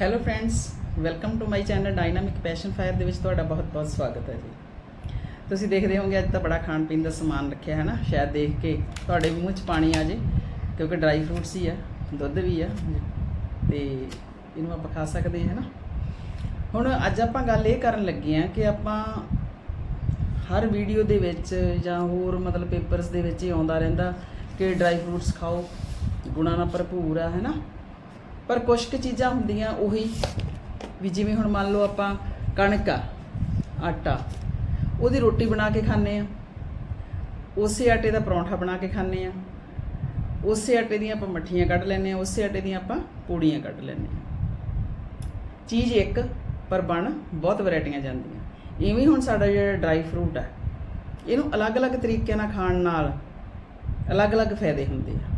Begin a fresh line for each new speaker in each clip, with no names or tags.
Hello friends welcome to my channel dynamic passion fire ਦੇ ਵਿੱਚ ਤੁਹਾਡਾ ਬਹੁਤ-ਬਹੁਤ ਸਵਾਗਤ ਹੈ ਜੀ। ਤੁਸੀਂ ਦੇਖਦੇ ਹੋਵੋਗੇ ਅੱਜ ਤਾਂ ਬੜਾ ਖਾਣ ਪੀਣ ਦਾ ਸਮਾਨ ਰੱਖਿਆ ਹੈ ਨਾ, ਸ਼ਾਇਦ ਦੇਖ ਕੇ ਤੁਹਾਡੇ ਮੂੰਹ 'ਚ ਪਾਣੀ ਆ ਜੇ, ਕਿਉਂਕਿ ਡਰਾਈ ਫਰੂਟਸ ਹੀ ਆ, ਦੁੱਧ ਵੀ ਆ, ਤੇ ਇਹਨੂੰ ਆਪਾਂ ਖਾ ਸਕਦੇ ਹਾਂ ਨਾ। ਹੁਣ ਅੱਜ ਆਪਾਂ ਗੱਲ ਇਹ ਕਰਨ ਲੱਗੇ ਆ ਕਿ ਆਪਾਂ ਹਰ ਵੀਡੀਓ ਦੇ ਵਿੱਚ ਜਾਂ ਹੋਰ ਮਤਲਬ ਪੇਪਰਸ ਦੇ ਵਿੱਚ ਹੀ ਆਉਂਦਾ ਰਹਿੰਦਾ ਕਿ ਡਰਾਈ ਫਰੂਟਸ ਖਾਓ, ਗੁਣਾਂ ਨਾਲ ਭਰਪੂਰ ਆ, ਹੈ ਨਾ। ਪਰ ਕੁਝ ਕੁ ਚੀਜ਼ਾਂ ਹੁੰਦੀਆਂ ਉਹੀ ਵੀ ਜਿਵੇਂ ਹੁਣ ਮੰਨ ਲਓ ਆਪਾਂ ਕਣਕ ਆ, ਆਟਾ, ਉਹਦੀ ਰੋਟੀ ਬਣਾ ਕੇ ਖਾਂਦੇ ਆ ਉਸੇ ਆਟੇ ਦਾ ਪਰੌਂਠਾ ਬਣਾ ਕੇ ਖਾਂਦੇ ਆ ਉਸੇ ਆਟੇ ਦੀਆਂ ਆਪਾਂ ਮੱਠੀਆਂ ਕੱਢ ਲੈਂਦੇ ਆ ਉਸੇ ਆਟੇ ਦੀਆਂ ਆਪਾਂ ਪੂੜੀਆਂ ਕੱਢ ਲੈਂਦੇ ਆ ਚੀਜ਼ ਇੱਕ, ਪਰ ਬਣ ਬਹੁਤ ਵੈਰਾਈਟੀਆਂ ਜਾਂਦੀਆਂ। ਇਵੇਂ ਹੁਣ ਸਾਡਾ ਜਿਹੜਾ ਡਰਾਈ ਫਰੂਟ ਹੈ ਇਹਨੂੰ ਅਲੱਗ-ਅਲੱਗ ਤਰੀਕਿਆਂ ਨਾਲ ਖਾਣ ਨਾਲ ਅਲੱਗ-ਅਲੱਗ ਫਾਇਦੇ ਹੁੰਦੇ ਆ।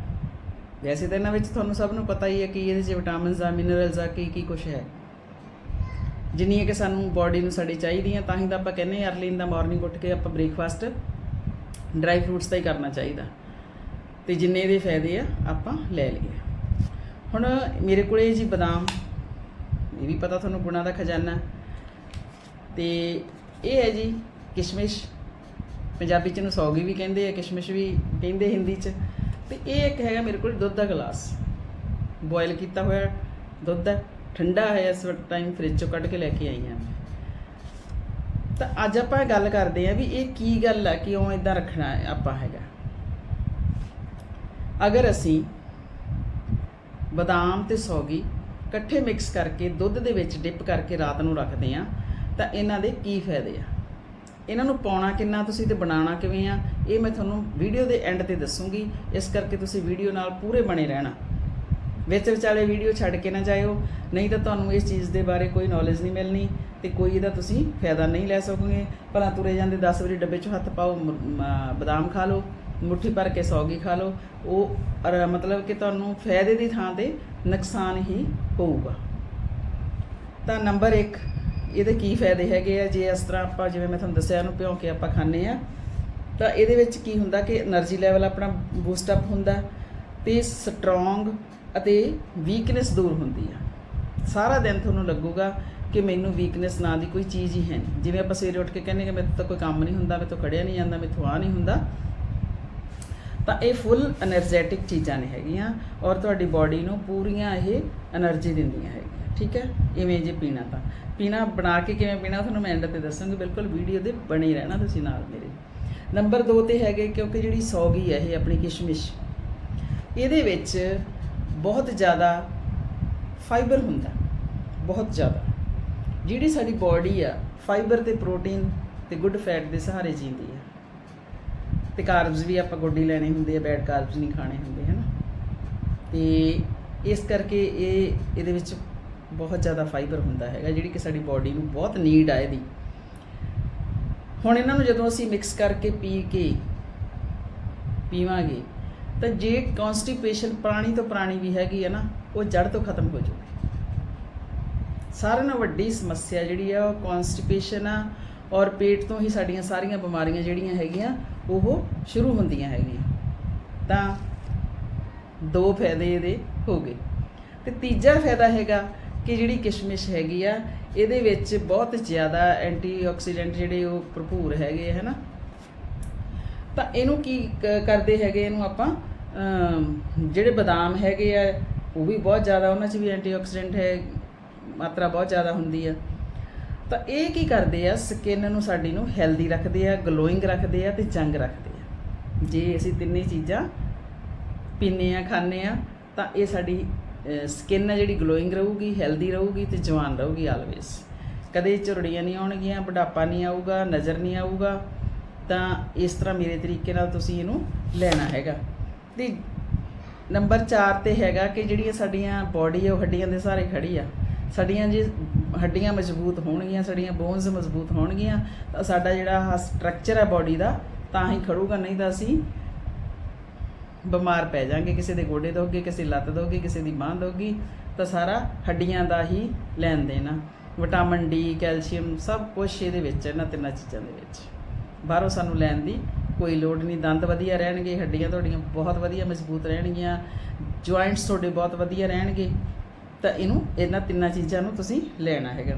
ਵੈਸੇ ਤਾਂ ਇਹਨਾਂ ਵਿੱਚ ਤੁਹਾਨੂੰ ਸਭ ਨੂੰ ਪਤਾ ਹੀ ਹੈ ਕਿ ਇਹਦੇ 'ਚ ਵਿਟਾਮਿਨਸ ਆ, ਮਿਨਰਲਸ ਆ, ਕੀ ਕੀ ਕੁਝ ਹੈ। ਜਿੰਨੀਆਂ ਕਿ ਸਾਨੂੰ ਬਾਡੀ ਨੂੰ ਸਾਡੀ ਚਾਹੀਦੀਆਂ, ਤਾਂ ਹੀ ਤਾਂ ਆਪਾਂ ਕਹਿੰਦੇ ਅਰਲੀ ਇਨ ਦਾ ਮਾਰਨਿੰਗ ਉੱਠ ਕੇ ਆਪਾਂ ਬ੍ਰੇਕਫਾਸਟ ਡਰਾਈ ਫਰੂਟਸ ਦਾ ਹੀ ਕਰਨਾ ਚਾਹੀਦਾ। ਤੇ ਜਿੰਨੇ ਇਹਦੇ ਫਾਇਦੇ ਆ, ਆਪਾਂ ਲੈ ਲਈਏ। ਹੁਣ ਮੇਰੇ ਕੋਲੇ ਜੀ ਬਦਾਮ, ਇਹ ਵੀ ਪਤਾ ਤੁਹਾਨੂੰ ਗੁਣਾ ਦਾ ਖਜ਼ਾਨਾ। ਤੇ ਇਹ ਹੈ ਜੀ ਕਿਸ਼ਮਿਸ਼। ਪੰਜਾਬੀ ਚ ਨੂੰ ਸੌਗੀ ਵੀ ਕਹਿੰਦੇ ਆ, ਕਿਸ਼ਮਿਸ਼ ਵੀ ਕਹਿੰਦੇ ਹਿੰਦੀ ਚ। ਤੇ ਇਹ ਇੱਕ ਹੈਗਾ ਮੇਰੇ ਕੋਲ ਦੁੱਧ ਦਾ ਗਲਾਸ। ਬੋਇਲ ਕੀਤਾ ਹੋਇਆ ਦੁੱਧ ਹੈ, ਠੰਡਾ ਹੈ ਇਸ ਵਕਤ ਟਾਈਮ ਫ੍ਰਿਜ ਚੋਂ ਕੱਢ ਕੇ ਲੈ ਕੇ ਆਈ ਹਾਂ ਤਾਂ ਅੱਜ ਆਪਾਂ ਗੱਲ ਕਰਦੇ ਹਾਂ ਵੀ ਇਹ ਕੀ ਗੱਲ ਹੈ ਕਿਉਂ ਇਦਾਂ ਰੱਖਣਾ ਆਪਾਂ ਹੈਗਾ। ਅਗਰ ਅਸੀਂ ਬਦਾਮ ਤੇ ਸੌਗੀ ਇਕੱਠੇ ਮਿਕਸ ਕਰਕੇ ਦੁੱਧ ਦੇ ਵਿੱਚ ਡਿਪ ਕਰਕੇ ਰਾਤ ਨੂੰ ਰੱਖਦੇ ਆ ਤਾਂ ਇਹਨਾਂ ਦੇ ਕੀ ਫਾਇਦੇ ਆ? ਇਹਨਾਂ ਨੂੰ ਪਾਉਣਾ ਕਿੰਨਾ, ਤੁਸੀਂ ਤੇ ਬਣਾਉਣਾ ਕਿਵੇਂ ਆ? ਇਹ ਮੈਂ ਤੁਹਾਨੂੰ ਵੀਡੀਓ ਦੇ ਐਂਡ ਤੇ ਦੱਸੂਗੀ। ਇਸ ਕਰਕੇ ਤੁਸੀਂ ਵੀਡੀਓ ਨਾਲ ਪੂਰੇ ਬਣੇ ਰਹਿਣਾ। ਵਿੱਚ ਵਿਚਾਲੇ ਵੀਡੀਓ ਛੱਡ ਕੇ ਨਾ ਜਾਇਓ। ਨਹੀਂ ਤਾਂ ਤੁਹਾਨੂੰ ਇਸ ਚੀਜ਼ ਦੇ ਬਾਰੇ ਕੋਈ ਨੌਲੇਜ ਨਹੀਂ ਮਿਲਣੀ ਤੇ ਕੋਈ ਇਹਦਾ ਤੁਸੀਂ ਫਾਇਦਾ ਨਹੀਂ ਲੈ ਸਕੋਗੇ। ਭਲਾ ਤੁਰੇ ਜਾਂਦੇ 10 ਵਜੇ ਡੱਬੇ 'ਚੋਂ ਹੱਥ ਪਾਓ ਬਦਾਮ ਖਾ ਲਓ, ਮੁੱਠੀ ਭਰ ਕੇ ਸੌਗੀ ਖਾ ਲਓ। ਉਹ ਮਤਲਬ ਕਿ ਤੁਹਾਨੂੰ ਫਾਇਦੇ ਦੀ ਥਾਂ ਤੇ ਨੁਕਸਾਨ ਹੀ ਹੋਊਗਾ। ਤਾਂ ਨੰਬਰ 1 ਇਹਦੇ ਕੀ ਫਾਇਦੇ ਹੈਗੇ ਆ? ਜੇ ਇਸ ਤਰ੍ਹਾਂ ਆਪਾਂ, ਜਿਵੇਂ ਮੈਂ ਤੁਹਾਨੂੰ ਦੱਸਿਆ, ਇਹਨੂੰ ਭਿਉਂ ਕੇ ਆਪਾਂ ਖਾਂਦੇ ਆ। ਤਾਂ ਇਹਦੇ ਵਿੱਚ ਕੀ ਹੁੰਦਾ ਕਿ એનર્ਜੀ ਲੈਵਲ ਆਪਣਾ ਬੂਸਟ ਅਪ ਹੁੰਦਾ, ਤੇ ਸਟਰੋਂਗ ਅਤੇ ਵੀਕਨੈਸ ਦੂਰ ਹੁੰਦੀ ਆ। ਸਾਰਾ ਦਿਨ ਤੁਹਾਨੂੰ ਲੱਗੂਗਾ ਕਿ ਮੈਨੂੰ ਵੀਕਨੈਸ ਨਾਂ ਦੀ ਕੋਈ ਚੀਜ਼ ਹੀ ਹੈ ਨਹੀਂ। ਜਿਵੇਂ ਆਪਾਂ ਸਵੇਰੇ ਉੱਠ ਕੇ ਕਹਿੰਦੇ ਕਿ ਮੇਰੇ ਤੋਂ ਕੋਈ ਕੰਮ ਨਹੀਂ ਹੁੰਦਾ, ਮੇਰੇ ਤੋਂ ਖੜਿਆ ਨਹੀਂ ਜਾਂਦਾ, ਮੇਰੇ ਤੋਂ ਆ ਨਹੀਂ ਹੁੰਦਾ, ਤਾਂ ਇਹ ਫੁੱਲ એનર્ਜੈਟਿਕ ਚੀਜ਼ਾਂ ਨੇ ਹੈਗੀਆਂ ਔਰ ਤੁਹਾਡੀ ਬਾਡੀ ਨੂੰ ਪੂਰੀਆਂ ਇਹ એનર્ਜੀ ਦਿੰਦੀਆਂ ਹੈਗੀਆਂ, ਠੀਕ ਹੈ? ਇਵੇਂ ਜੇ ਪੀਣਾ ਤਾਂ। ਪੀਣਾ ਬਣਾ ਕੇ ਕਿਵੇਂ ਪੀਣਾ ਤੁਹਾਨੂੰ ਮੈਂ ਐਂਡ ਤੇ ਦੱਸਾਂਗੀ। ਬਿਲਕੁਲ ਵੀਡੀਓ ਦੇ ਬਣੇ ਰਹਿਣਾ ਤੁਸੀਂ ਨਾਲ ਮੇਰੇ। ਨੰਬਰ 2 ਤੇ ਹੈਗੇ ਕਿਉਂਕਿ ਜਿਹੜੀ ਸੌਗੀ ਹੈ ਇਹ ਆਪਣੀ ਕਿਸ਼ਮਿਸ਼। ਇਹਦੇ ਵਿੱਚ ਬਹੁਤ ਜ਼ਿਆਦਾ ਫਾਈਬਰ ਹੁੰਦਾ, ਬਹੁਤ ਜ਼ਿਆਦਾ। ਜਿਹੜੀ ਸਾਡੀ ਬਾਡੀ ਆ ਫਾਈਬਰ ਤੇ ਪ੍ਰੋਟੀਨ ਤੇ ਗੁੱਡ ਫੈਟ ਦੇ ਸਹਾਰੇ ਜੀਂਦੀ ਆ। ਤੇ ਕਾਰਬਸ ਵੀ ਆਪਾਂ ਗੋਡੀ ਲੈਣੇ ਹੁੰਦੇ ਆ ਬੈਡ ਕਾਰਬਸ ਨਹੀਂ ਖਾਣੇ ਹੁੰਦੇ, ਹਨ? ਤੇ ਇਸ ਕਰਕੇ ਇਹ, ਇਹਦੇ ਵਿੱਚ ਬਹੁਤ ਜ਼ਿਆਦਾ ਫਾਈਬਰ ਹੁੰਦਾ ਹੈਗਾ, ਜਿਹੜੀ ਕਿ ਸਾਡੀ ਬਾਡੀ ਨੂੰ ਬਹੁਤ ਨੀਡ ਆ ਇਹਦੀ। ਹੁਣ ਇਹਨਾਂ ਨੂੰ ਜਦੋਂ ਅਸੀਂ ਮਿਕਸ ਕਰਕੇ ਪੀ ਕੇ ਪੀਵਾਂਗੇ, ਤਾਂ ਜੇ ਕਨਸਟੀਪੇਸ਼ਨ ਪੁਰਾਣੀ ਤੋਂ ਪੁਰਾਣੀ ਵੀ ਹੈਗੀ ਹੈ ਨਾ, ਉਹ ਜੜ ਤੋਂ ਖਤਮ ਹੋ ਜਾਊਗੀ। ਸਾਰਿਆਂ ਨਾਲੋਂ ਵੱਡੀ ਸਮੱਸਿਆ ਜਿਹੜੀ ਆ, ਉਹ ਕਨਸਟੀਪੇਸ਼ਨ ਆ, ਔਰ ਪੇਟ ਤੋਂ ਹੀ ਸਾਡੀਆਂ ਸਾਰੀਆਂ ਬਿਮਾਰੀਆਂ ਜਿਹੜੀਆਂ ਹੈਗੀਆਂ, ਉਹ ਸ਼ੁਰੂ ਹੁੰਦੀਆਂ ਹੈਗੀਆਂ। ਤਾਂ ਦੋ ਫਾਇਦੇ ਇਹਦੇ ਹੋ ਗਏ। ਤੇ ਤੀਜਾ ਫਾਇਦਾ ਹੈਗਾ ਕਿ ਜਿਹੜੀ ਕਿਸ਼ਮਿਸ਼ ਹੈਗੀ ਆ, ਇਹਦੇ ਵਿੱਚ ਬਹੁਤ ਜ਼ਿਆਦਾ ਐਂਟੀਆਕਸੀਡੈਂਟ ਜਿਹੜੇ ਉਹ ਭਰਪੂਰ ਹੈਗੇ ਹੈ ਨਾ ਤਾਂ ਇਹਨੂੰ ਕੀ ਕ- ਕਰਦੇ ਹੈਗੇ ਇਹਨੂੰ ਆਪਾਂ? ਜਿਹੜੇ ਬਦਾਮ ਹੈਗੇ ਆ, ਉਹ ਵੀ ਬਹੁਤ ਜ਼ਿਆਦਾ, ਉਹਨਾਂ 'ਚ ਵੀ ਐਂਟੀਆਕਸੀਡੈਂਟ ਹੈ, ਮਾਤਰਾ ਬਹੁਤ ਜ਼ਿਆਦਾ ਹੁੰਦੀ ਆ। ਤਾਂ ਇਹ ਕੀ ਕਰਦੇ ਆ ਸਕਿਨ ਨੂੰ ਸਾਡੀ ਨੂੰ ਹੈਲਦੀ ਰੱਖਦੇ ਆ ਗਲੋਇੰਗ ਰੱਖਦੇ ਆ ਤੇ ਜੰਗ ਰੱਖਦੇ ਆ। ਜੇ ਅਸੀਂ ਤਿੰਨੇ ਚੀਜ਼ਾਂ ਪੀਂਦੇ ਆ, ਖਾਂਦੇ ਆ, ਤਾਂ ਇਹ ਸਾਡੀ ਸਕਿਨ ਹੈ ਜਿਹੜੀ ਗਲੋਇੰਗ ਰਹੂਗੀ ਹੈਲਦੀ ਰਹੂਗੀ ਤੇ ਜਵਾਨ ਰਹੂਗੀ ਆਲਵੇਸ ਕਦੇ ਝੁਰੜੀਆਂ ਨਹੀਂ ਆਉਣਗੀਆਂ, ਬੁਢਾਪਾ ਨਹੀਂ ਆਊਗਾ, ਨਜ਼ਰ ਨਹੀਂ ਆਊਗਾ, ਤਾਂ ਇਸ ਤਰ੍ਹਾਂ ਮੇਰੇ ਤਰੀਕੇ ਨਾਲ ਤੁਸੀਂ ਇਹਨੂੰ ਲੈਣਾ ਹੈਗਾ। ਤੇ ਨੰਬਰ 4 ਤੇ ਹੈਗਾ ਕਿ ਜਿਹੜੀਆਂ ਸਾਡੀਆਂ ਬਾਡੀ ਹੈ ਉਹ ਹੱਡੀਆਂ ਦੇ ਸਹਾਰੇ ਖੜੀ ਆ। ਸਾਡੀਆਂ ਜੇ ਹੱਡੀਆਂ ਮਜ਼ਬੂਤ ਹੋਣਗੀਆਂ, ਸਾਡੀਆਂ ਬੋਨਸ ਮਜ਼ਬੂਤ ਹੋਣਗੀਆਂ, ਤਾਂ ਸਾਡਾ ਜਿਹੜਾ ਸਟਰਕਚਰ ਹੈ ਬਾਡੀ ਦਾ, ਤਾਂ ਹੀ ਖੜੂਗਾ, ਨਹੀਂ ਤਾਂ ਅਸੀਂ ਬਿਮਾਰ ਪੈ ਜਾਾਂਗੇ ਕਿਸੇ ਦੇ ਗੋਡੇ ਦੋਗੇ ਕਿਸੇ ਲੱਤ ਦੋਗੇ ਕਿਸੇ ਦੀ ਬਾਂਹ ਦੋਗੀ ਤਾਂ ਸਾਰਾ ਹੱਡੀਆਂ ਦਾ ਹੀ ਲੈਣ ਦੇਣਾ ਵਿਟਾਮਿਨ ਡੀ, ਕੈਲਸ਼ੀਅਮ ਸਭ ਕੁਝ ਇਹਦੇ ਵਿੱਚ, ਇਹਨਾਂ ਤਿੰਨਾਂ ਚੀਜ਼ਾਂ ਦੇ ਵਿੱਚ। ਬਾਹਰੋਂ ਸਾਨੂੰ ਲੈਣ ਦੀ ਕੋਈ ਲੋੜ ਨਹੀਂ। ਦੰਦ ਵਧੀਆ ਰਹਿਣਗੇ, ਹੱਡੀਆਂ ਤੁਹਾਡੀਆਂ ਬਹੁਤ ਵਧੀਆ ਮਜ਼ਬੂਤ ਰਹਿਣਗੀਆਂ ਜੁਆਇੰਟਸ ਤੁਹਾਡੇ ਬਹੁਤ ਵਧੀਆ ਰਹਿਣਗੇ, ਤਾਂ ਇਹਨੂੰ, ਇਹਨਾਂ ਤਿੰਨਾਂ ਚੀਜ਼ਾਂ ਨੂੰ ਤੁਸੀਂ ਲੈਣਾ ਹੈਗਾ।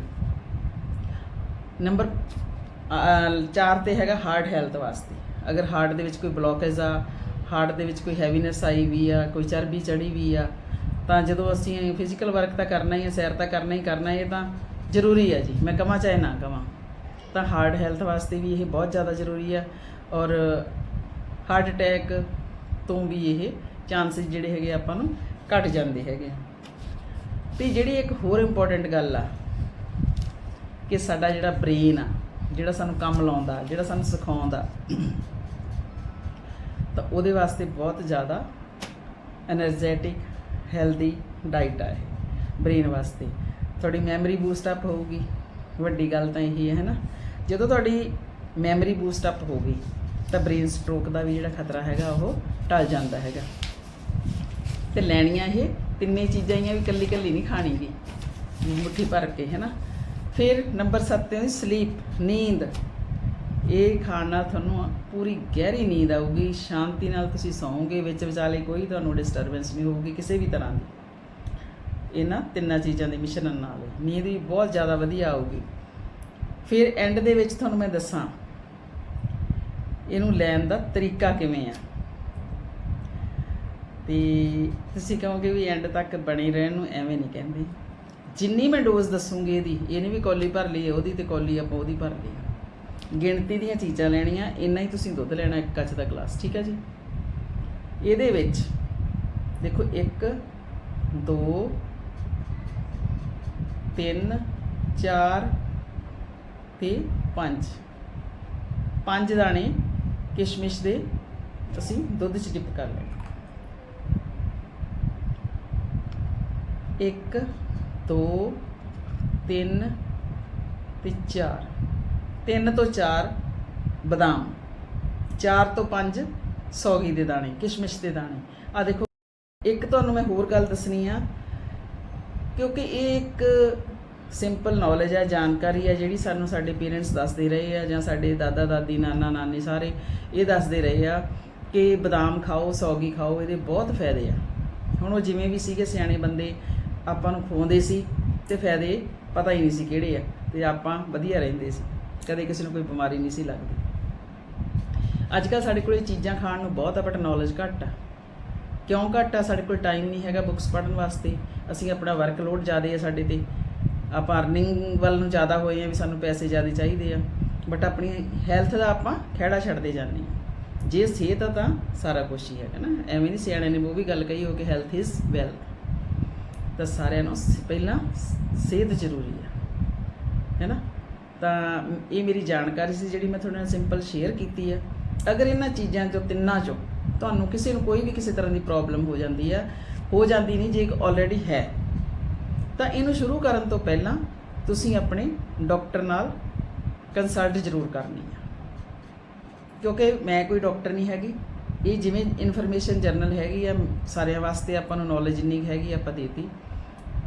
ਨੰਬਰ 4 ਤੇ ਹੈਗਾ ਹਾਰਟ ਹੈਲਥ ਵਾਸਤੇ। ਅਗਰ ਹਾਰਟ ਦੇ ਵਿੱਚ ਕੋਈ ਬਲੋਕੇਜ ਆ ਹਾਰਟ ਦੇ ਵਿੱਚ ਕੋਈ ਹੈਵੀਨੈਸ ਆਈ ਵੀ ਆ, ਕੋਈ ਚਰਬੀ ਚੜੀ ਵੀ ਆ, ਤਾਂ ਜਦੋਂ ਅਸੀਂ ਫਿਜ਼ੀਕਲ ਵਰਕ ਤਾਂ ਕਰਨਾ ਹੀ ਹੈ ਸੈਰ ਤਾਂ ਕਰਨਾ ਹੀ, ਕਰਨਾ ਇਹ ਤਾਂ ਜ਼ਰੂਰੀ ਹੈ ਜੀ, ਮੈਂ ਕਹਾਂ ਚਾਹੇ ਨਾ ਕਹਾਂ ਤਾਂ ਹਾਰਟ ਹੈਲਥ ਵਾਸਤੇ ਵੀ ਇਹ ਬਹੁਤ ਜ਼ਿਆਦਾ ਜ਼ਰੂਰੀ ਆ ਔਰ ਹਾਰਟ ਅਟੈਕ ਤੋਂ ਵੀ ਇਹ ਚਾਂਸਸ ਜਿਹੜੇ ਹੈਗੇ ਆਪਾਂ ਨੂੰ ਘਟ ਜਾਂਦੇ ਹੈਗੇ ਆ। ਤੇ ਜਿਹੜੀ ਇੱਕ ਹੋਰ ਇੰਪੋਰਟੈਂਟ ਗੱਲ ਆ ਕਿ ਸਾਡਾ ਜਿਹੜਾ ਬ੍ਰੇਨ ਆ, ਜਿਹੜਾ ਸਾਨੂੰ ਕੰਮ ਲਾਉਂਦਾ, ਜਿਹੜਾ ਸਾਨੂੰ ਸਿਖਾਉਂਦਾ ਤਾਂ ਉਹਦੇ ਵਾਸਤੇ ਬਹੁਤ ਜ਼ਿਆਦਾ એનર્ਜੈਟਿਕ ਹੈਲਦੀ ਡਾਈਟ ਆ ਇਹ ਬ੍ਰੇਨ ਵਾਸਤੇ। ਤੁਹਾਡੀ ਮੈਮਰੀ ਬੂਸਟ ਅਪ ਹੋਊਗੀ। ਵੱਡੀ ਗੱਲ ਤਾਂ ਇਹੀ ਹੈ, ਹੈਨਾ? ਜਦੋਂ ਤੁਹਾਡੀ ਮੈਮਰੀ ਬੂਸਟ ਅਪ ਹੋ ਗਈ ਤਾਂ ਬ੍ਰੇਨ ਸਟ੍ਰੋਕ ਦਾ ਵੀ ਜਿਹੜਾ ਖਤਰਾ ਹੈਗਾ, ਉਹ ਟਲ ਜਾਂਦਾ ਹੈਗਾ। ਤੇ ਲੈਣੀਆਂ ਇਹ ਤਿੰਨੇ ਚੀਜ਼ਾਂ ਹੀ ਆ ਵੀ ਕੱਲੀ ਕੱਲੀ ਨਹੀਂ ਖਾਣੀ ਵੀ ਮੁੱਠੀ ਭਰ ਕੇ, ਹੈਨਾ? ਫਿਰ ਨੰਬਰ 7 ਤੇ ਸਲੀਪ ਨੀਂਦ। ਇਹ ਖਾਣ ਨਾਲ ਤੁਹਾਨੂੰ ਪੂਰੀ ਗਹਿਰੀ ਨੀਂਦ ਆਊਗੀ, ਸ਼ਾਂਤੀ ਨਾਲ ਤੁਸੀਂ ਸੌਂਗੇ, ਵਿੱਚ ਵਿਚਾਲੇ ਕੋਈ ਤੁਹਾਨੂੰ ਡਿਸਟਰਬੈਂਸ ਨਹੀਂ ਹੋਊਗੀ, ਕਿਸੇ ਵੀ ਤਰ੍ਹਾਂ ਦੀ। ਇਹਨਾਂ ਤਿੰਨਾਂ ਚੀਜ਼ਾਂ ਦੇ ਮਿਸ਼ਰਣ ਨਾਲ ਨੀਂਦ ਵੀ ਬਹੁਤ ਜ਼ਿਆਦਾ ਵਧੀਆ ਆਊਗੀ। ਫਿਰ ਐਂਡ ਦੇ ਵਿੱਚ ਤੁਹਾਨੂੰ ਮੈਂ ਦੱਸਾਂ, ਇਹਨੂੰ ਲੈਣ ਦਾ ਤਰੀਕਾ ਕਿਵੇਂ ਆ। ਤੇ ਤੁਸੀਂ ਕਹੋਗੇ ਵੀ ਐਂਡ ਤੱਕ ਬਣੇ ਰਹਿਣ ਨੂੰ ਐਵੇਂ ਨਹੀਂ ਕਹਿੰਦੇ। ਜਿੰਨੀ ਮੈਂ ਡੋਜ਼ ਦੱਸੂਗੀ ਇਹਦੀ, ਇਹਨੇ ਵੀ ਕੌਲੀ ਭਰ ਲਈ, ਉਹਦੀ ਤੇ ਕੌਲੀ ਆਪਾਂ ਉਹਦੀ ਭਰ ਲਈ। ਗਿਣਤੀ ਦੀਆਂ ਚੀਜ਼ਾਂ ਲੈਣੀਆਂ, ਇੰਨਾ ਹੀ ਤੁਸੀਂ ਦੁੱਧ ਲੈਣਾ ਇੱਕ ਕੱਚ ਦਾ ਗਲਾਸ, ਠੀਕ ਹੈ ਜੀ? ਇਹਦੇ ਵਿੱਚ, ਦੇਖੋ 1 2 3 4 ਤੇ 5 ਪੰਜ ਦਾਣੇ ਕਿਸ਼ਮਿਸ਼ ਦੇ ਅਸੀਂ ਦੁੱਧ 'ਚ ਡਿਪ ਕਰ ਲੈਣੇ। 1 2 3 ਤੇ 4 3 ਤੋਂ 4 ਬਦਾਮ 4 ਤੋਂ 5 ਸੌਗੀ ਦੇ ਦਾਣੇ, ਕਿਸ਼ਮਿਸ਼ ਦੇ ਦਾਣੇ। ਆ ਦੇਖੋ, ਇੱਕ ਤੁਹਾਨੂੰ ਮੈਂ ਹੋਰ ਗੱਲ ਦੱਸਣੀ ਆ, ਕਿਉਂਕਿ ਇਹ ਇੱਕ ਸਿੰਪਲ ਨੌਲੇਜ ਹੈ ਜਾਣਕਾਰੀ ਹੈ ਜਿਹੜੀ ਸਾਨੂੰ ਸਾਡੇ ਪੇਰੈਂਟਸ ਦੱਸਦੇ ਰਹੇ ਆ, ਜਾਂ ਸਾਡੇ ਦਾਦਾ, ਦਾਦੀ, ਨਾਨਾ, ਨਾਨੀ ਸਾਰੇ ਇਹ ਦੱਸਦੇ ਰਹੇ ਆ ਕਿ ਬਦਾਮ ਖਾਓ, ਸੌਗੀ ਖਾਓ, ਇਹਦੇ ਬਹੁਤ ਫਾਇਦੇ ਆ। ਹੁਣ ਉਹ ਜਿਵੇਂ ਵੀ ਸੀਗੇ ਸਿਆਣੇ ਬੰਦੇ, ਆਪਾਂ ਨੂੰ ਖਵਾਉਂਦੇ ਸੀ ਤੇ ਫਾਇਦੇ ਪਤਾ ਹੀ ਨਹੀਂ ਸੀ ਕਿਹੜੇ ਆ, ਤੇ ਆਪਾਂ ਵਧੀਆ ਰਹਿੰਦੇ ਸੀ। ਕਦੇ ਕਿਸੇ ਨੂੰ ਕੋਈ ਬਿਮਾਰੀ ਨਹੀਂ ਸੀ ਲੱਗਦੀ। ਅੱਜ ਕੱਲ ਸਾਡੇ ਕੋਲ ਇਹ ਚੀਜ਼ਾਂ ਖਾਣ ਨੂੰ ਬਹੁਤ ਆ ਬਟ ਨੌਲੇਜ ਘੱਟ ਆ। ਕਿਉਂ ਘੱਟ ਆ? ਸਾਡੇ ਕੋਲ ਟਾਈਮ ਨਹੀਂ ਹੈਗਾ ਬੁੱਕਸ ਪੜ੍ਹਨ ਵਾਸਤੇ। ਅਸੀਂ ਆਪਣਾ ਵਰਕ ਲੋਡ ਜ਼ਿਆਦਾ ਆ ਸਾਡੇ ਤੇ। ਆਪਾਂ ਅਰਨਿੰਗ ਵੱਲ ਨੂੰ ਜ਼ਿਆਦਾ ਹੋਏ ਆ ਵੀ ਸਾਨੂੰ ਪੈਸੇ ਜ਼ਿਆਦਾ ਚਾਹੀਦੇ ਆ। ਬਟ ਆਪਣੀ ਹੈਲਥ ਦਾ ਆਪਾਂ ਖਹਿੜਾ ਛੱਡਦੇ ਜਾਂਦੇ ਹਾਂ ਜੇ ਸਿਹਤ ਆ ਤਾਂ ਸਾਰਾ ਕੁਝ ਹੀ ਹੈਗਾ ਨਾ। ਐਵੇਂ ਨਹੀਂ ਸਿਆਣੇ ਨੇ ਉਹ ਵੀ ਗੱਲ ਕਹੀ ਹੋ ਕਿ ਹੈਲਥ ਇਜ਼ ਵੈਲਥ ਤਾਂ ਸਾਰਿਆਂ ਨੂੰ ਸ- ਪਹਿਲਾਂ ਸਿਹਤ ਜ਼ਰੂਰੀ ਆ। ਹੈ ਨਾ? ਤਾਂ ਇਹ ਮੇਰੀ ਜਾਣਕਾਰੀ ਸੀ ਜਿਹੜੀ ਮੈਂ ਤੁਹਾਡੇ ਨਾਲ ਸਿੰਪਲ ਸ਼ੇਅਰ ਕੀਤੀ ਹੈ ਅਗਰ ਇਹਨਾਂ ਚੀਜ਼ਾਂ ਚੋਂ ਤਿੰਨਾਂ ਚੋਂ ਤੁਹਾਨੂੰ ਕਿਸੇ ਨੂੰ ਕੋਈ ਵੀ ਕਿਸੇ ਤਰ੍ਹਾਂ ਦੀ ਪ੍ਰੋਬਲਮ ਹੋ ਜਾਂਦੀ ਹੈ ਹੋ ਜਾਂਦੀ ਨਹੀਂ ਜੇ ਆਲਰੇਡੀ ਹੈ, ਤਾਂ ਇਹਨੂੰ ਸ਼ੁਰੂ ਕਰਨ ਤੋਂ ਪਹਿਲਾਂ ਤੁਸੀਂ ਆਪਣੇ ਡਾਕਟਰ ਨਾਲ ਕੰਸਲਟ ਜ਼ਰੂਰ ਕਰਨੀ ਹੈ ਕਿਉਂਕਿ ਮੈਂ ਕੋਈ ਡਾਕਟਰ ਨਹੀਂ ਹੈਗੀ, ਇਹ ਜਿਵੇਂ ਇਨਫੋਰਮੇਸ਼ਨ ਜਰਨਲ ਹੈਗੀ ਆ, ਸਾਰਿਆਂ ਵਾਸਤੇ ਆਪਾਂ ਨੂੰ ਨੌਲੇਜ ਇੰਨੀ ਕੁ ਹੈਗੀ ਆਪਾਂ ਦੇਤੀ।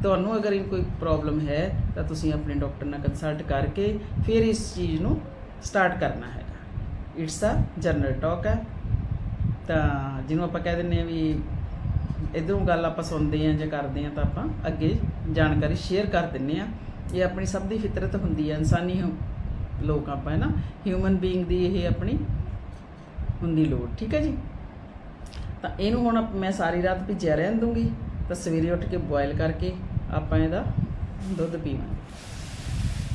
ਤੁਹਾਨੂੰ ਅਗਰ ਇਹ ਕੋਈ ਪ੍ਰੋਬਲਮ ਹੈ, ਤਾਂ ਤੁਸੀਂ ਆਪਣੇ ਡਾਕਟਰ ਨਾਲ ਕੰਸਲਟ ਕਰਕੇ ਫਿਰ ਇਸ ਚੀਜ਼ ਨੂੰ ਸਟਾਰਟ ਕਰਨਾ ਹੈਗਾ। ਇਟਸ ਅ ਜਨਰਲ ਟਾਕ ਹੈ। ਤਾਂ ਜਿਹਨੂੰ ਆਪਾਂ ਕਹਿ ਦਿੰਦੇ ਆ ਵੀ ਇਧਰੋਂ ਗੱਲ ਆਪਾਂ ਸੁਣਦੇ ਆ ਜਾਂ ਕਰਦੇ ਆ ਤਾਂ ਆਪਾਂ ਅੱਗੇ ਜਾਣਕਾਰੀ ਸ਼ੇਅਰ ਕਰ ਦਿੰਨੇ ਆ ਇਹ ਆਪਣੀ ਸਭ ਦੀ ਫਿਤਰਤ ਹੁੰਦੀ ਹੈ, ਇਨਸਾਨੀ ਹੁ- ਲੋਕ ਆਪਾਂ, ਹੈ ਨਾ? ਹਿਊਮਨ ਬੀਇੰਗ ਦੀ ਇਹ ਆਪਣੀ ਹੁੰਦੀ ਲੋੜ, ਠੀਕ ਹੈ ਜੀ? ਤਾਂ ਇਹਨੂੰ ਹੁਣ ਮੈਂ ਸਾਰੀ ਰਾਤ ਭਿੱਜਿਆ ਰਹਿਣ ਦੂੰਗੀ। ਤਾਂ ਸਵੇਰੇ ਉੱਠ ਕੇ ਬੋਇਲ ਕਰਕੇ ਆਪਾਂ ਇਹਦਾ ਦੁੱਧ ਪੀਵਾਂਗੇ।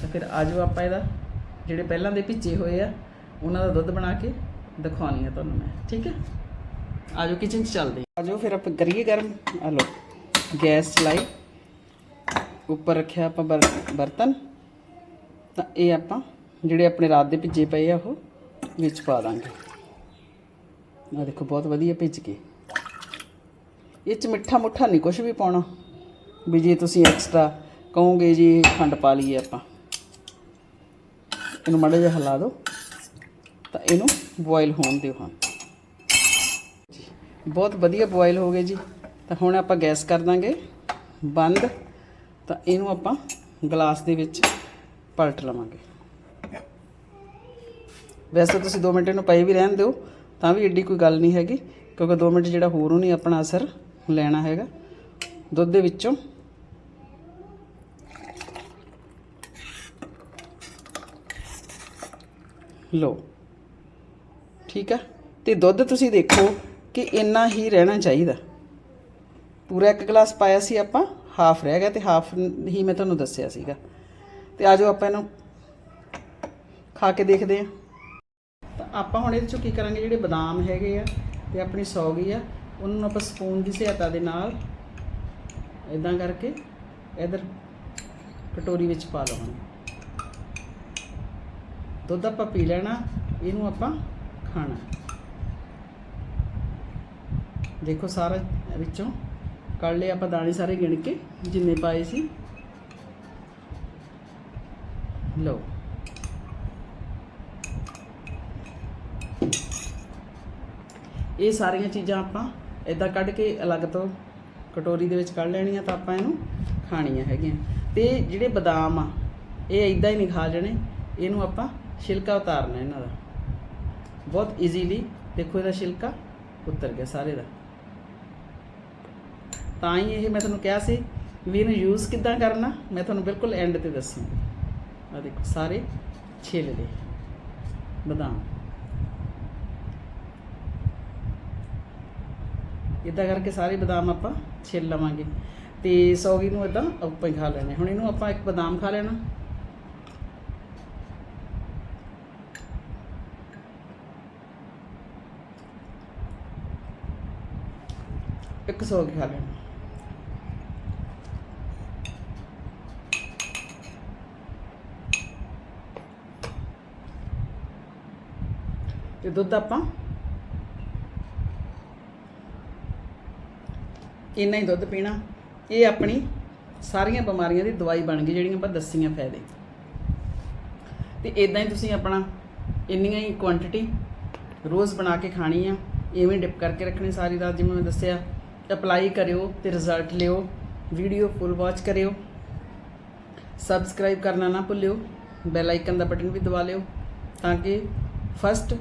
ਤਾਂ ਫਿਰ ਆਜੋ ਆਪਾਂ ਇਹਦਾ ਜਿਹੜੇ ਪਹਿਲਾਂ ਦੇ ਭਿੱਜੇ ਹੋਏ ਆ, ਉਹਨਾਂ ਦਾ ਦੁੱਧ ਬਣਾ ਕੇ ਦਿਖਾਉਣੀ ਆ ਤੁਹਾਨੂੰ ਮੈਂ, ਠੀਕ ਹੈ? ਆਜੋ ਕਿਚਨ 'ਚ ਚੱਲਦੇ ਹਾਂ। ਆਜੋ ਫਿਰ ਆਪਾਂ ਕਰੀਏ ਗਰਮ। ਆ ਲੋ ਗੈਸ ਚਲਾਈ। ਉੱਪਰ ਰੱਖਿਆ ਆਪਾਂ ਬਰ- ਬਰਤਨ। ਤਾਂ ਇਹ ਆਪਾਂ ਜਿਹੜੇ ਆਪਣੇ ਰਾਤ ਦੇ ਭਿੱਜੇ ਪਏ ਆ, ਉਹ ਵਿੱਚ ਪਾ ਦਾਂਗੇ। ਆ ਦੇਖੋ, ਬਹੁਤ ਵਧੀਆ ਭਿੱਜ ਗਏ। ਇਹ ਚ ਮਿੱਠਾ ਮੁੱਠਾ ਨਹੀਂ ਕੁਝ ਵੀ ਪਾਉਣਾ। ਵੀ ਜੇ ਤੁਸੀਂ ਐਕਸਟਰਾ ਕਹੋਗੇ ਜੀ ਖੰਡ ਪਾ ਲਈਏ ਆਪਾਂ। ਇਹਨੂੰ ਮਾੜਾ ਜਿਹਾ ਹਿਲਾ ਦਿਓ। ਤਾਂ ਇਹਨੂੰ ਬੋਇਲ ਹੋਣ ਦਿਓ ਹਾਂ। ਬਹੁਤ ਵਧੀਆ ਬੋਇਲ ਹੋ ਗਏ ਜੀ। ਤਾਂ ਹੁਣ ਆਪਾਂ ਗੈਸ ਕਰ ਦਾਂਗੇ। ਬੰਦ। ਤਾਂ ਇਹਨੂੰ ਆਪਾਂ ਗਲਾਸ ਦੇ ਵਿੱਚ ਪਲਟ ਲਵਾਂਗੇ। ਵੈਸੇ ਤੁਸੀਂ 2 ਮਿੰਟ ਇਹਨੂੰ ਪਏ ਵੀ ਰਹਿਣ ਦਿਓ। ਤਾਂ ਵੀ ਏਡੀ ਕੋਈ ਗੱਲ ਨਹੀਂ ਹੈਗੀ। ਕਿਉਂਕਿ 2 ਮਿੰਟ ਜਿਹੜਾ ਹੋਰ ਉਹਨੇ ਆਪਣਾ ਅਸਰ ਲੈਣਾ ਹੈਗਾ। ਦੁੱਧ ਦੇ ਵਿੱਚੋਂ ਲਓ। ਠੀਕ ਆ? ਤੇ ਦੁੱਧ ਤੁਸੀਂ ਦੇਖੋ ਕਿ ਇੰਨਾ ਹੀ ਰਹਿਣਾ ਚਾਹੀਦਾ। ਪੂਰਾ ਇੱਕ ਗਲਾਸ ਪਾਇਆ ਸੀ ਆਪਾਂ, ਹਾਫ ਰਹਿ ਗਿਆ ਤੇ ਹਾਫ ਹੀ ਮੈਂ ਤੁਹਾਨੂੰ ਦੱਸਿਆ ਸੀਗਾ। ਤੇ ਆਜੋ ਆਪਾਂ ਇਹਨੂੰ ਖਾ ਕੇ ਦੇਖਦੇ ਹਾਂ। ਤਾਂ ਆਪਾਂ ਹੁਣ ਇਹਦੇ ਚੋਂ ਕੀ ਕਰਾਂਗੇ, ਜਿਹੜੇ ਬਦਾਮ ਹੈਗੇ ਆ ਤੇ ਆਪਣੀ ਸੌਗੀ ਆ, ਉਹਨਾਂ ਨੂੰ ਆਪਾਂ ਸਪੂਨ ਦੀ ਸਹਾਇਤਾ ਦੇ ਨਾਲ ਇਦਾਂ ਕਰਕੇ ਇਧਰ ਕਟੋਰੀ ਵਿੱਚ ਪਾ ਲਵਾਂਗੇ। ਦੁੱਧ ਆਪਾਂ ਪੀ ਲੈਣਾ, ਇਹਨੂੰ ਆਪਾਂ ਖਾਣਾ। ਦੇਖੋ ਸਾਰਾ ਵਿੱਚੋਂ, ਕੱਢ ਲਏ ਆਪਾਂ ਦਾਣੇ ਸਾਰੇ ਗਿਣ ਕੇ, ਜਿੰਨੇ ਪਾਏ ਸੀ। ਲਓ। ਇਹ ਸਾਰੀਆਂ ਚੀਜ਼ਾਂ ਆਪਾਂ ਇਦਾਂ ਕੱਢ ਕੇ ਅਲੱਗ ਤੋਂ ਕਟੋਰੀ ਦੇ ਵਿੱਚ ਕੱਢ ਲੈਣੀਆਂ ਤਾਂ ਆਪਾਂ ਇਹਨੂੰ ਖਾਣੀਆਂ ਹੈਗੀਆਂ। ਤੇ ਜਿਹੜੇ ਬਦਾਮ ਆ, ਇਹ ਇਦਾਂ ਹੀ ਨਹੀਂ ਖਾ ਜਾਣੇ। ਇਹਨੂੰ ਆਪਾਂ ਛਿਲਕਾ ਉਤਾਰਨਾ ਇਹਨਾਂ ਦਾ। ਬਹੁਤ ਈਜ਼ੀਲੀ ਦੇਖੋ ਇਹਦਾ ਛਿਲਕਾ ਉਤਰ ਗਿਆ ਸਾਰੇ ਦਾ। ਤਾਂ ਹੀ ਇਹ ਮੈਂ ਤੁਹਾਨੂੰ ਕਿਹਾ ਸੀ ਵੀ ਇਹਨੂੰ ਯੂਜ਼ ਕਿੱਦਾਂ ਕਰਨਾ, ਮੈਂ ਤੁਹਾਨੂੰ ਬਿਲਕੁਲ ਐਂਡ ਤੇ ਦੱਸੂੰਗੀ। ਆ ਦੇਖੋ, ਸਾਰੇ ਛਿੱਲ ਲਏ। ਬਦਾਮ। ਇਦਾਂ ਕਰਕੇ ਸਾਰੇ ਬਦਾਮ ਆਪਾਂ ਛਿੱਲ ਲਵਾਂਗੇ। ਤੇ ਸੌਗੀ ਨੂੰ ਇਦਾਂ ਆਪਾਂ ਹੀ ਖਾ ਲੈਣੇ। ਹੁਣ ਇਹਨੂੰ ਆਪਾਂ ਇੱਕ ਬਦਾਮ ਖਾ ਲੈਣਾ। ਇੱਕ ਸੌਗੀ ਖਾ ਲੈਣਾ ਤੇ ਦੁੱਧ ਆਪਾਂ ਇੰਨਾ ਹੀ ਦੁੱਧ ਪੀਣਾ। ਇਹ ਆਪਣੀ ਸਾਰੀਆਂ ਬਿਮਾਰੀਆਂ ਦੀ ਦਵਾਈ ਬਣ ਗਈ, ਜਿਹੜੀਆਂ ਆਪਾਂ ਦੱਸੀਆਂ ਫਾਇਦੇ। ਤੇ ਇਦਾਂ ਹੀ ਤੁਸੀਂ ਆਪਣਾ ਇੰਨੀਆਂ ਹੀ ਕੁਆਂਟੀਟੀ ਰੋਜ਼ ਬਣਾ ਕੇ ਖਾਣੀ ਆ। ਇਵੇਂ ਡਿਪ ਕਰਕੇ ਰੱਖਣੀ ਸਾਰੀ ਰਾਤ, ਜਿਵੇਂ ਮੈਂ ਦੱਸਿਆ। ਅਪਲਾਈ ਕਰਿਓ ਤੇ ਰਿਜ਼ਲਟ ਲਿਓ। ਵੀਡੀਓ ਫੁੱਲ ਵਾਚ ਕਰਿਓ। ਸਬਸਕ੍ਰਾਈਬ ਕਰਨਾ ਨਾ ਭੁੱਲਿਓ। ਬੈਲ ਆਈਕਨ ਦਾ ਬਟਨ ਵੀ ਦਬਾ ਲਿਓ ਤਾਂ ਕਿ ਫਸਟ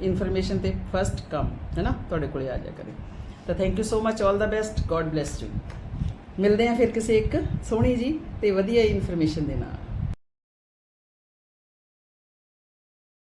ਇਨਫੋਰਮੇਸ਼ਨ ਤੇ ਫਸਟ ਕੰਮ, ਹੈ ਨਾ, ਤੁਹਾਡੇ ਕੋਲੇ ਆ ਜਾ ਕਰੇ। ਤਾਂ thank you so much all the best God bless you ਮਿਲਦੇ ਹਾਂ ਫਿਰ ਕਿਸੇ ਇੱਕ ਸੋਹਣੀ ਜੀ ਤੇ ਵਧੀਆ ਇਨਫੋਰਮੇਸ਼ਨ ਦੇ ਨਾਲ।